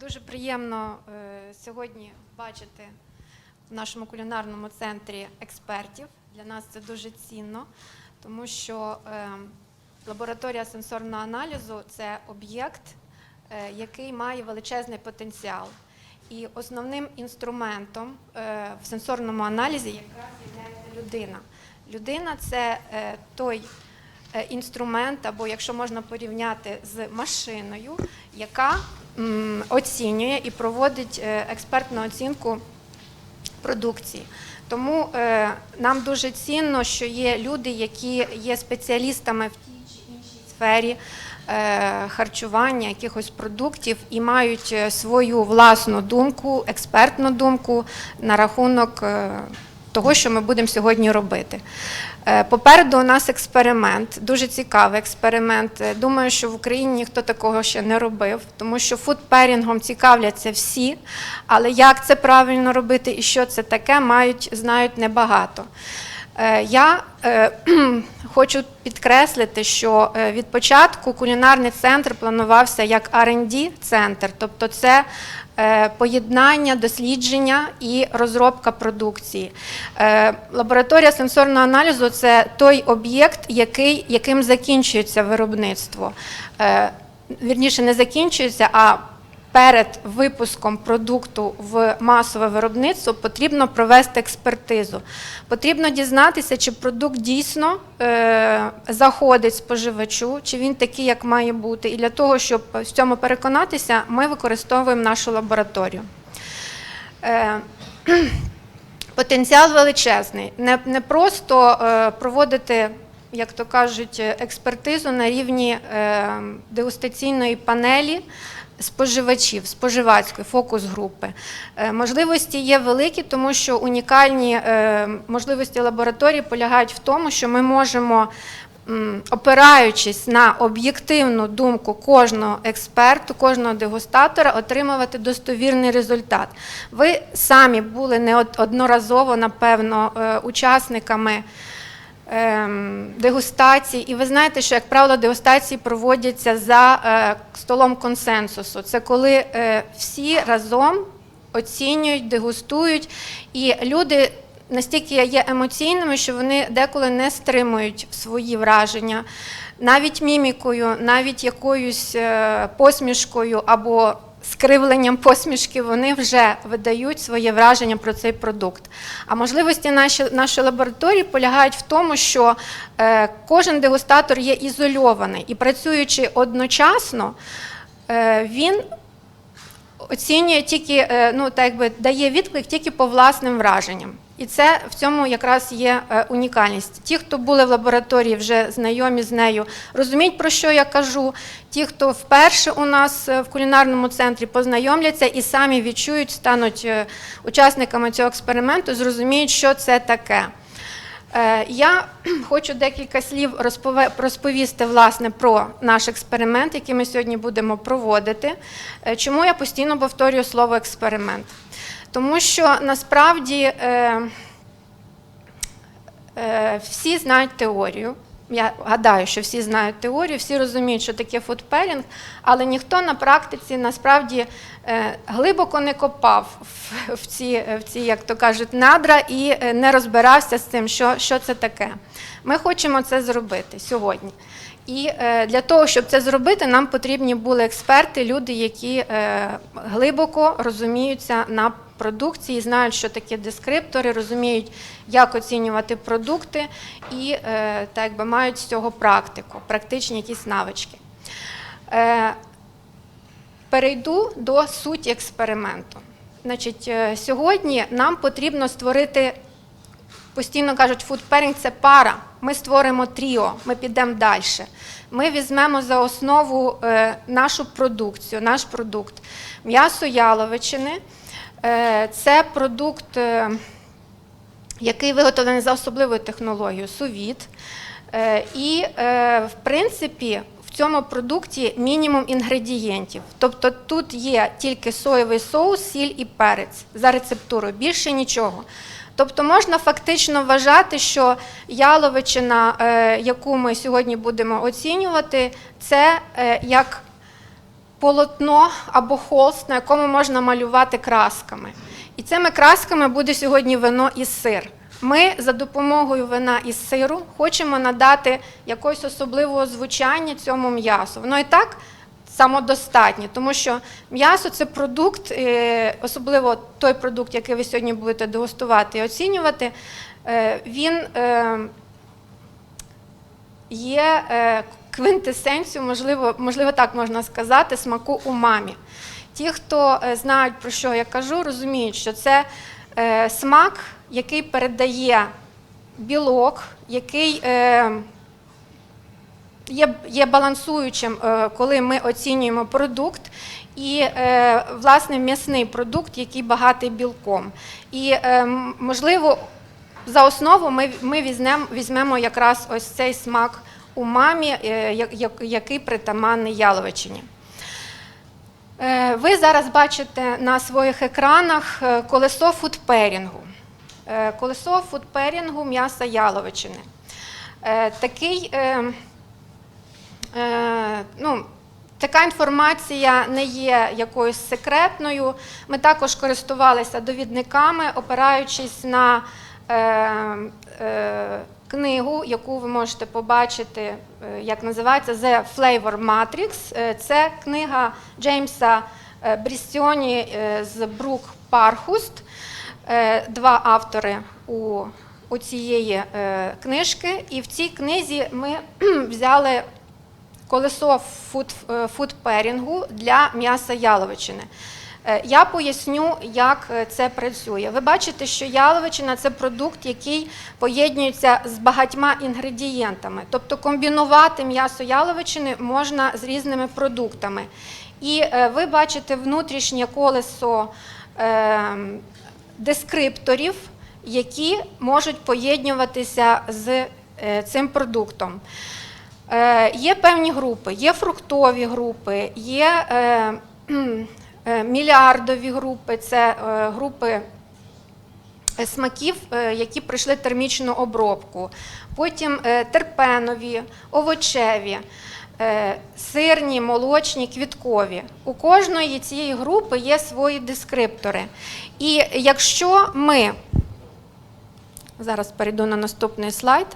Дуже приємно е, сьогодні бачити в нашому кулінарному центрі експертів. Для нас це дуже цінно, тому що е, лабораторія сенсорного аналізу це об'єкт, е, який має величезний потенціал. І основним інструментом в сенсорному аналізі якраз є людина. Людина це той інструмент, або якщо можна порівняти з машиною, яка оцінює і проводить е, експертну оцінку продукції. Тому е, нам дуже цінно, що є люди, які є спеціалістами в тій чи іншій сфері е, харчування, якихось продуктів і мають свою власну думку, експертну думку на рахунок того, що ми будемо сьогодні робити. Е, Попереду у нас експеримент, дуже цікавий експеримент. Е, Думаю, що в Україні ніхто такого ще не робив, тому що фудперінгом цікавляться всі, але як це правильно робити і що це таке, мають знають небагато. Е, Я хочу підкреслити, що від початку кулінарний центр планувався як R&D центр, тобто це поєднання, дослідження і розробка продукції. Е, Лабораторія сенсорного аналізу це той об'єкт, який, яким закінчується виробництво. Е, Вірніше, не закінчується, а перед випуском продукту в масове виробництво потрібно провести експертизу. Потрібно дізнатися, чи продукт дійсно е, заходить споживачу, чи він такий, як має бути. І для того, щоб в цьому переконатися, ми використовуємо нашу лабораторію. Е, Потенціал величезний. Не, не просто е, проводити, як то кажуть, експертизу на рівні е, дегустаційної панелі споживачів, споживацької фокус-групи. Е, можливості є великі, тому що унікальні е, можливості лабораторії полягають в тому, що ми можемо опираючись на об'єктивну думку кожного експерту, кожного дегустатора, отримувати достовірний результат. Ви самі були неодноразово, напевно, е, учасниками дегустацій, і ви знаєте, що, як правило, дегустації проводяться за е, столом консенсусу. Це коли е, всі разом оцінюють, дегустують, і люди настільки є емоційними, що вони деколи не стримують свої враження. Навіть мімікою, навіть якоюсь е, посмішкою або скривленням посмішки вони вже видають своє враження про цей продукт. А можливості наші, нашої лабораторії полягають в тому, що е, кожен дегустатор є ізольований і працюючи одночасно, е, він оцінює тільки, е, ну так би дає відклик тільки по власним враженням. І це в цьому якраз є е, унікальність. Ті, хто були в лабораторії, вже знайомі з нею, розуміють, про що я кажу. Ті, хто вперше у нас е, в кулінарному центрі познайомляться і самі відчують, стануть е, учасниками цього експерименту, зрозуміють, що це таке. Я хочу декілька слів розповісти власне про наш експеримент, який ми сьогодні будемо проводити. Чому я постійно повторюю слово експеримент? Тому що насправді е, е, всі знають теорію. Я гадаю, що всі знають теорію, всі розуміють, що таке фудперінг, але ніхто на практиці насправді е, глибоко не копав в, ці, в ці, як то кажуть, надра і е, не розбирався з цим, що, що це таке. Ми хочемо це зробити сьогодні. І е, для того, щоб це зробити, нам потрібні були експерти, люди, які глибоко розуміються на продукції, знають, що таке дескриптори, розуміють, як оцінювати продукти, і е, так якби мають з цього практику, практичні якісь навички. Е, Перейду до суті експерименту. Значить, е, сьогодні нам потрібно створити постійно кажуть, фудперінг це пара. Ми створимо тріо, ми підемо далі. Ми візьмемо за основу нашу продукцію, наш продукт. М'ясо яловичини це продукт, е, який виготовлений за особливою технологією сувіт. Е, і, е, в принципі, в цьому продукті мінімум інгредієнтів. Тобто тут є тільки соєвий соус, сіль і перець за рецептурою, більше нічого. Тобто можна фактично вважати, що яловичина, е, яку ми сьогодні будемо оцінювати, це е, як полотно або холст, на якому можна малювати красками. І цими красками буде сьогодні вино і сир. Ми за допомогою вина і сиру хочемо надати якогось особливого звучання цьому м'ясу. Воно і так самодостатнє, тому що м'ясо це продукт, е, особливо той продукт, який ви сьогодні будете дегустувати і оцінювати, е, він е, є квинтесенцією, можливо, можливо, так можна сказати, смаку умамі. Ті, хто е, знають, про що я кажу, розуміють, що це е, смак, який передає білок, який е, є, є балансуючим, коли ми оцінюємо продукт, і власне м'ясний продукт, який багатий білком. І можливо, за основу ми, ми візьмемо, візьмемо якраз ось цей смак умамі, е, який притаманний яловичині. Е, Ви зараз бачите на своїх екранах е, колесо фудперінгу. Колесо фудперінгу м'яса яловичини. Такий, ну, така інформація не є якоюсь секретною. Ми також користувалися довідниками, опираючись на книгу, яку ви можете побачити, е, як називається The Flavor Matrix. Е, Це книга Джеймса е, Брістіоні з Брук Пархуст. Два автори у, у цієї книжки. І в цій книзі ми взяли колесо фуд, фудперінгу для м'яса яловичини. Е, Я поясню, як е, це працює. Ви бачите, що яловичина це продукт, який поєднується з багатьма інгредієнтами. Тобто комбінувати м'ясо яловичини можна з різними продуктами. І е, ви бачите внутрішнє колесо е, дескрипторів, які можуть поєднуватися з цим продуктом. Є певні групи, є фруктові групи, є мільярдові групи, це е, групи е, смаків, е, які пройшли термічну обробку, потім е, терпенові, овочеві, е, сирні, молочні, квіткові. У кожної цієї групи є свої дескриптори. І якщо ми зараз перейду на наступний слайд.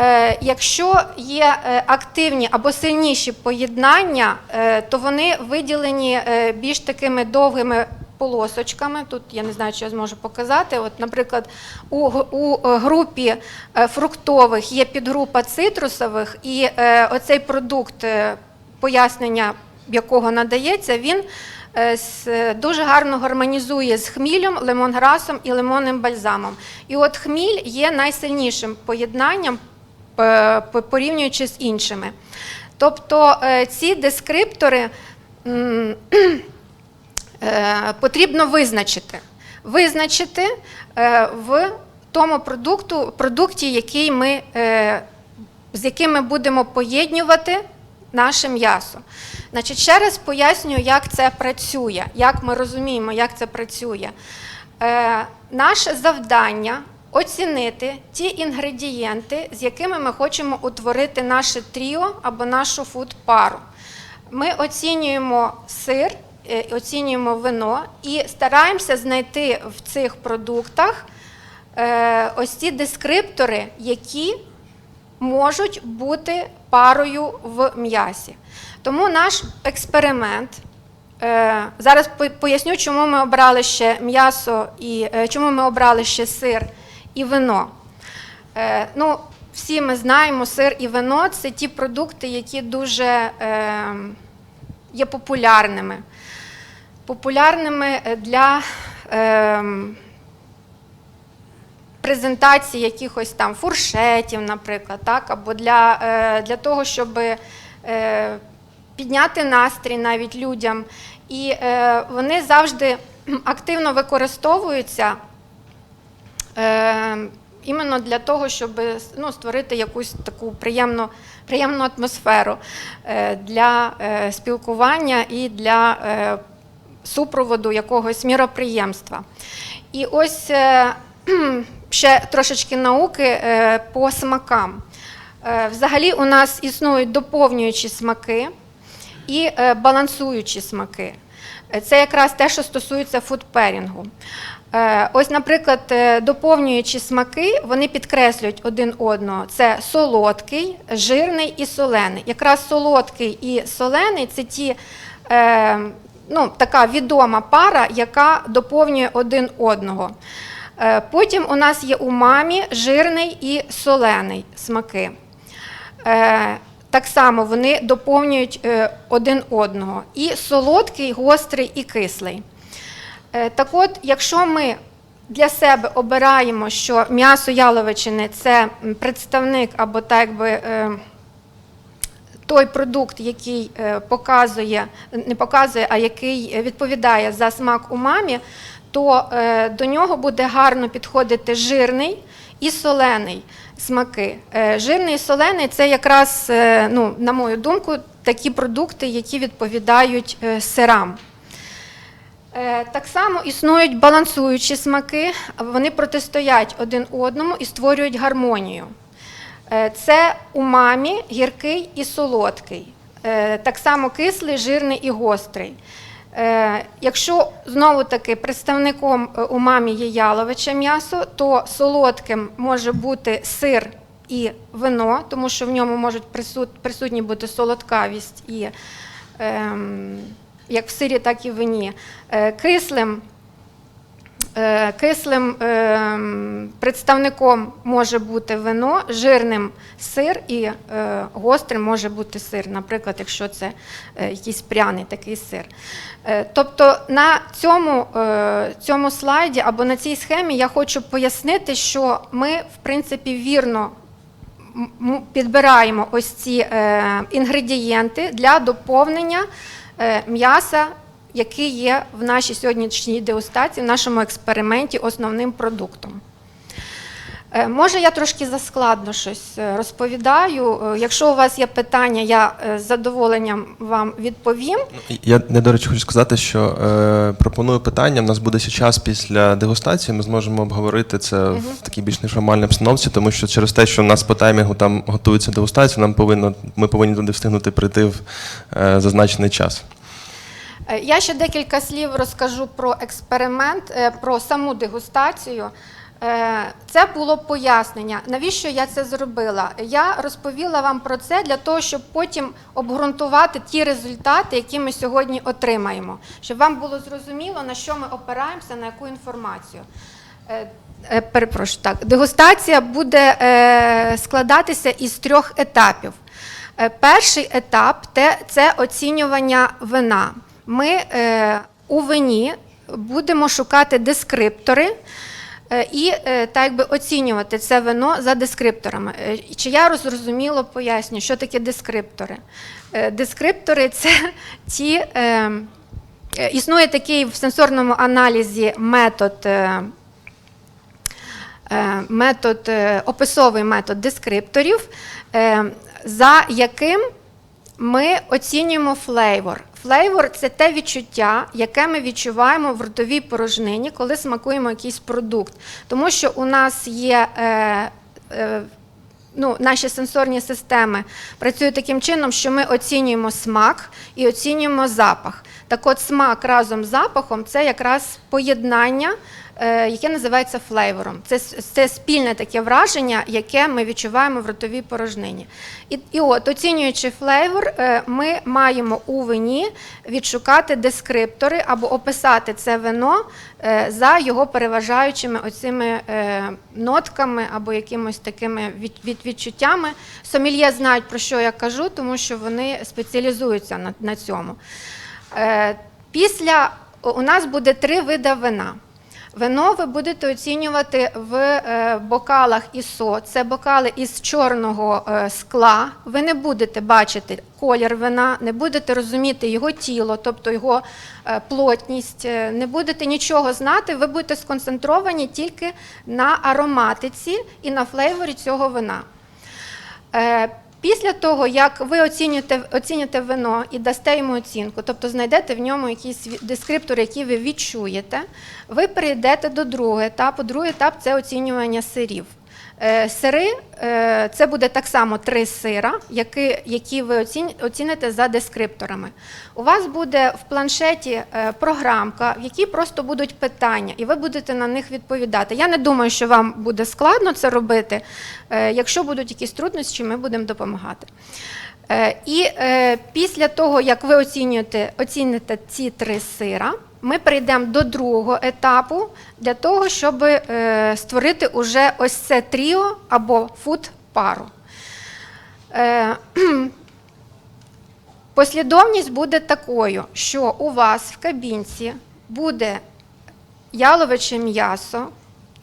Е, Якщо є е, активні або сильніші поєднання, е, то вони виділені більш такими довгими полосочками. Тут я не знаю, чи я зможу показати. От, наприклад, у, у групі фруктових є підгрупа цитрусових, і оцей продукт, пояснення якого надається, він дуже гарно гармонізує з хмілем, лемонграсом і лимонним бальзамом. І от хміль є найсильнішим поєднанням по- порівнюючи з іншими. Тобто е, ці дескриптори е, потрібно визначити. Визначити е, в тому продукту, продукті, який ми, е, з яким ми будемо поєднювати наше м'ясо. Значить, ще раз пояснюю, як це працює, як ми розуміємо, як це працює. Е, наше завдання оцінити ті інгредієнти, з якими ми хочемо утворити наше тріо або нашу фуд-пару. Ми оцінюємо сир, е, оцінюємо вино і стараємося знайти в цих продуктах е, ось ці дескриптори, які можуть бути парою в м'ясі. Тому наш експеримент. е, Зараз поясню, чому ми обрали ще м'ясо і чому ми обрали ще сир і вино. Е, Ну, всі ми знаємо, сир і вино це ті продукти, які дуже е, є популярними. Популярними для е, презентації якихось там фуршетів, наприклад, так, або для, е, для того, щоб е, підняти настрій навіть людям. І е, вони завжди активно використовуються е, іменно для того, щоб ну, створити якусь таку приємну, приємну атмосферу е, для е, спілкування і для е, супроводу якогось міроприємства. І ось ще трошечки науки по смакам. Взагалі у нас існують доповнюючі смаки. і балансуючі смаки. Це якраз те, що стосується фудперінгу. Е, Ось, наприклад, е, доповнюючі смаки, вони підкреслюють один одного. Це солодкий, жирний і солений. Якраз солодкий і солений це ті, е, ну, така відома пара, яка доповнює один одного. Потім у нас є умамі, жирний і солений смаки. Так само вони доповнюють один одного. І солодкий, гострий і кислий. Е, Так от, якщо ми для себе обираємо, що м'ясо яловичини це представник або так би. е, Той продукт, який е, показує, не показує, а який відповідає за смак умамі, то е, до нього буде гарно підходити жирний і солений смаки. Жирний і солений це якраз, ну, на мою думку, такі продукти, які відповідають сирам. Е, Так само існують балансуючі смаки, вони протистоять один одному і створюють гармонію. Е, Це умамі, гіркий і солодкий. Е, Так само кислий, жирний і гострий. Якщо знову таки представником умамі є яловиче м'ясо, то солодким може бути сир і вино, тому що в ньому можуть присутні бути солодкавість і ем, як в сирі, так і в вині. Е, Кислим Е, Кислим ем, представником може бути вино, жирним сир і е, гострим може бути сир, наприклад, якщо це якийсь пряний такий сир. Тобто на цьому, цьому слайді або на цій схемі я хочу пояснити, що ми, в принципі, вірно підбираємо ось ці інгредієнти для доповнення м'яса, який є в нашій сьогоднішній дегустації, в нашому експерименті основним продуктом. Е, Може, я трошки заскладно щось е, розповідаю. Е, Якщо у вас є питання, я з задоволенням вам відповім. Я не до речі хочу сказати, що е, пропоную питання. У нас буде ще час після дегустації. Ми зможемо обговорити це в такій більш неформальній обстановці, тому що через те, що в нас по таймінгу там готується дегустація, нам повинно ми повинні туди встигнути прийти в е, зазначений час. Я ще декілька слів розкажу про експеримент, про саму дегустацію. Е, Це було пояснення, навіщо я це зробила. Я розповіла вам про це для того, щоб потім обґрунтувати ті результати, які ми сьогодні отримаємо, щоб вам було зрозуміло, на що ми опираємося, на яку інформацію. Е, е, Перепрошую, так. Дегустація буде складатися із трьох етапів. Перший етап це оцінювання вина. Ми у вині будемо шукати дескриптори і е, так якби оцінювати це вино за дескрипторами. Е, Чи я зрозуміло поясню, що таке дескриптори? Е, Дескриптори це ті. Е, е, Існує такий в сенсорному аналізі метод е, е, метод, е, описовий метод дескрипторів, е, за яким ми оцінюємо флейвор. Флейвор це те відчуття, яке ми відчуваємо в ротовій порожнині, коли смакуємо якийсь продукт. Тому що у нас є е, е, ну, наші сенсорні системи працюють таким чином, що ми оцінюємо смак і оцінюємо запах. Так от смак разом з запахом це якраз поєднання, яке називається флейвором. Це, це спільне таке враження, яке ми відчуваємо в ротовій порожнині. І, і от, оцінюючи флейвор, е, ми маємо у вині відшукати дескриптори або описати це вино е, за його переважаючими оцими е, нотками або якимось такими від, від, відчуттями. Сомельє знають, про що я кажу, тому що вони спеціалізуються на, на цьому. Е, Після у нас буде три види вина. Вино ви будете оцінювати в е, бокалах ІСО. Це бокали із чорного е, скла. Ви не будете бачити колір вина, не будете розуміти його тіло, тобто його е, плотність, не будете нічого знати. Ви будете сконцентровані тільки на ароматиці і на флейворі цього вина. Після того, як ви оцінюєте, оціните вино і дасте йому оцінку, тобто знайдете в ньому якісь дескриптори, які ви відчуєте, ви перейдете до другого етапу. Другий етап це оцінювання сирів. Е, Сири е, це буде так само три сира, які, які ви оціните за дескрипторами. У вас буде в планшеті е, програмка, в якій просто будуть питання, і ви будете на них відповідати. Я не думаю, що вам буде складно це робити. Якщо будуть якісь труднощі, ми будемо допомагати. І після того, як ви оцінюєте, оціните ці три сира, ми перейдемо до другого етапу для того, щоб е, створити уже ось це тріо або фуд-пару. Е, Послідовність буде такою, що у вас в кабінці буде яловиче м'ясо,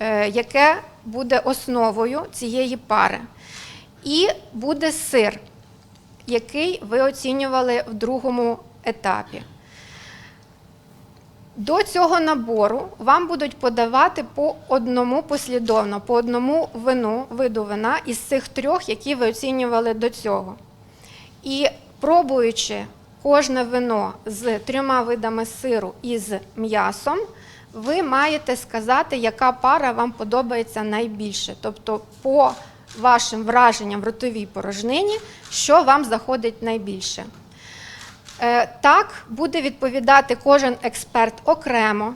е, яке буде основою цієї пари, і буде сир, який ви оцінювали в другому етапі. До цього набору вам будуть подавати по одному послідовно, по одному вину, виду вина із цих трьох, які ви оцінювали до цього. І пробуючи кожне вино з трьома видами сиру і з м'ясом, ви маєте сказати, яка пара вам подобається найбільше. Тобто, по вашим враженням в ротовій порожнині, що вам заходить найбільше. Е, Так буде відповідати кожен експерт окремо,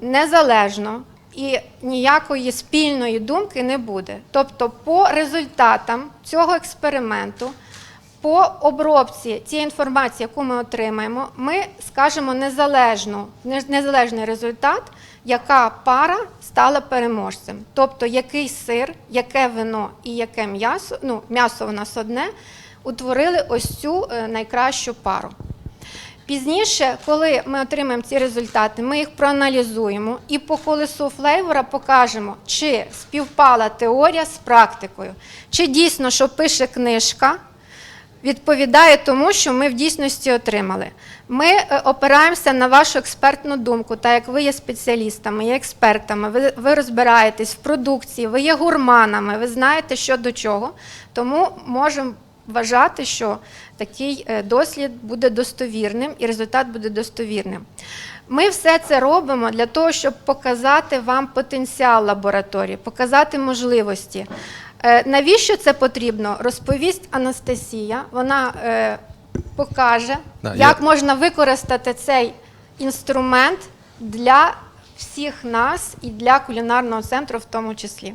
незалежно і ніякої спільної думки не буде. Тобто, по результатам цього експерименту, по обробці цієї інформації, яку ми отримаємо, ми скажемо незалежно, незалежний результат, яка пара стала переможцем. Тобто, який сир, яке вино і яке м'ясо, ну, м'ясо у нас одне, утворили ось цю е, найкращу пару. Пізніше, коли ми отримаємо ці результати, ми їх проаналізуємо і по колесу флейвора покажемо, чи співпала теорія з практикою, чи дійсно, що пише книжка, відповідає тому, що ми в дійсності отримали. Ми е, опираємося на вашу експертну думку, так як ви є спеціалістами, є експертами, ви, ви розбираєтесь в продукції, ви є гурманами, ви знаєте, що до чого. Тому можемо вважати, що такий е, дослід буде достовірним і результат буде достовірним. Ми все це робимо для того, щоб показати вам потенціал лабораторії, показати можливості. Е, Навіщо це потрібно? Розповість Анастасія. Вона е, покаже, Да, як я- можна використати цей інструмент для всіх нас і для кулінарного центру в тому числі.